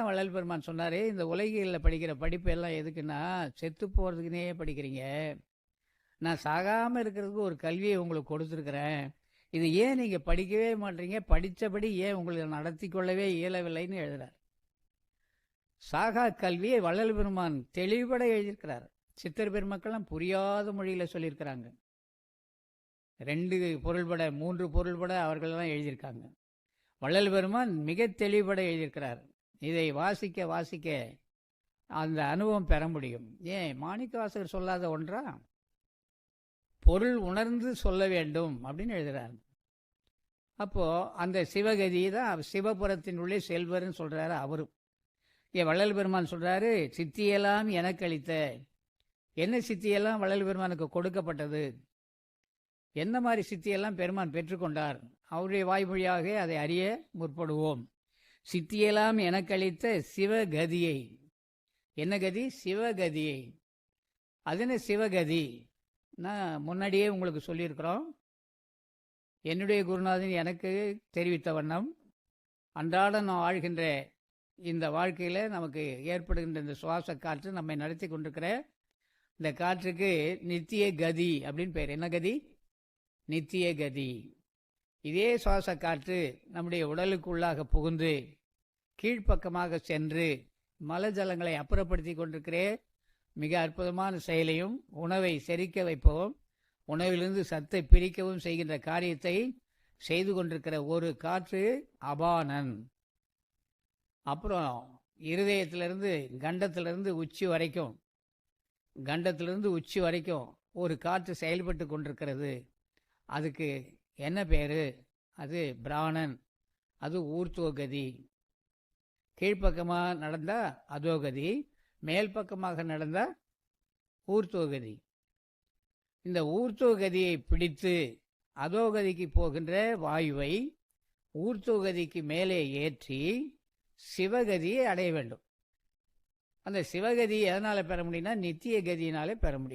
வள்ளல் பெருமான் சொன்னார் இந்த உலகியில் படிக்கிற படிப்பு எல்லாம் எதுக்குன்னா செத்து போகிறதுக்குனே படிக்கிறீங்க. நான் சாகாமல் இருக்கிறதுக்கு ஒரு கல்வியை உங்களுக்கு கொடுத்துருக்குறேன். இது ஏன் நீங்கள் படிக்கவே மாட்டீங்க? படித்தபடி ஏன் உங்களை நடத்தி கொள்ளவே இயலவில்லைன்னு எழுதுறார். சாகா கல்வியை வள்ளல் பெருமான் தெளிவுபட எழுதியிருக்கிறார். சித்தர் பெருமக்கள்லாம் புரியாத மொழியில் சொல்லியிருக்கிறாங்க. ரெண்டு பொருள்பட மூன்று பொருள்பட அவர்களெல்லாம் எழுதியிருக்காங்க. வள்ளல் பெருமான் மிக தெளிவுபட எழுதியிருக்கிறார். இதை வாசிக்க வாசிக்க அந்த அனுபவம் பெற முடியும். ஏன்? மாணிக்க வாசகர் சொல்லாத ஒன்றா? பொருள் உணர்ந்து சொல்ல வேண்டும் அப்படின்னு எழுதுகிறார் அப்போது அந்த சிவகதி தான் சிவபுரத்தின் உள்ளே செல்வர்னு சொல்கிறாரு அவரும். ஏன் வள்ளல் பெருமான் சொல்கிறாரு சித்தியெல்லாம் எனக்கு அளித்த. என்ன சித்தியெல்லாம் வள்ளல் பெருமானுக்கு கொடுக்கப்பட்டது? என்ன மாதிரி சித்தியெல்லாம் பெருமான் பெற்றுக்கொண்டார்? அவருடைய வாய்மொழியாக அதை அறிய முற்படுவோம். சித்தியெல்லாம் எனக்களித்த சிவகதியை. என்ன கதி? சிவகதியை. அதுன்னு சிவகதி? நான் முன்னாடியே உங்களுக்கு சொல்லியிருக்கிறோம். என்னுடைய குருநாதன் எனக்கு தெரிவித்த வண்ணம். அன்றாட நான் வாழ்கின்ற இந்த வாழ்க்கையில் நமக்கு ஏற்படுகின்ற இந்த சுவாச காற்று நம்மை நடத்தி கொண்டிருக்கிற இந்த காற்றுக்கு நித்திய கதி அப்படின்னு பேர். என்ன கதி? நித்திய கதி. இதே சுவாச காற்று நம்முடைய உடலுக்குள்ளாக புகுந்து கீழ்ப்பக்கமாக சென்று மலஜலங்களை அப்புறப்படுத்தி கொண்டிருக்கிற மிக அற்புதமான செயலையும் உணவை செரிக்க வைப்பவும் உணவிலிருந்து சத்தை பிரிக்கவும் செய்கின்ற காரியத்தை செய்து கொண்டிருக்கிற ஒரு காற்று அபானன். அப்புறம் இருதயத்திலிருந்து கண்டத்திலிருந்து உச்சி வரைக்கும் கண்டத்திலிருந்து உச்சி வரைக்கும் ஒரு காற்று செயல்பட்டு கொண்டிருக்கிறது. அதுக்கு என்ன பேரு? அது பிராணன். அது ஊர்த்துவகதி கீழ்ப்பக்கமாக நடந்தால் அதோகதி மேல் பக்கமாக நடந்தால் ஊர்த்துவகதி இந்த ஊர்த்துவகதியை பிடித்து அதோகதிக்கு போகின்ற வாயுவை ஊர்த்துவகதிக்கு மேலே ஏற்றி சிவகதியை அடைய வேண்டும். அந்த சிவகதி எதனால் பெற முடியும்னா நித்திய கதியினாலே பெற முடியும்.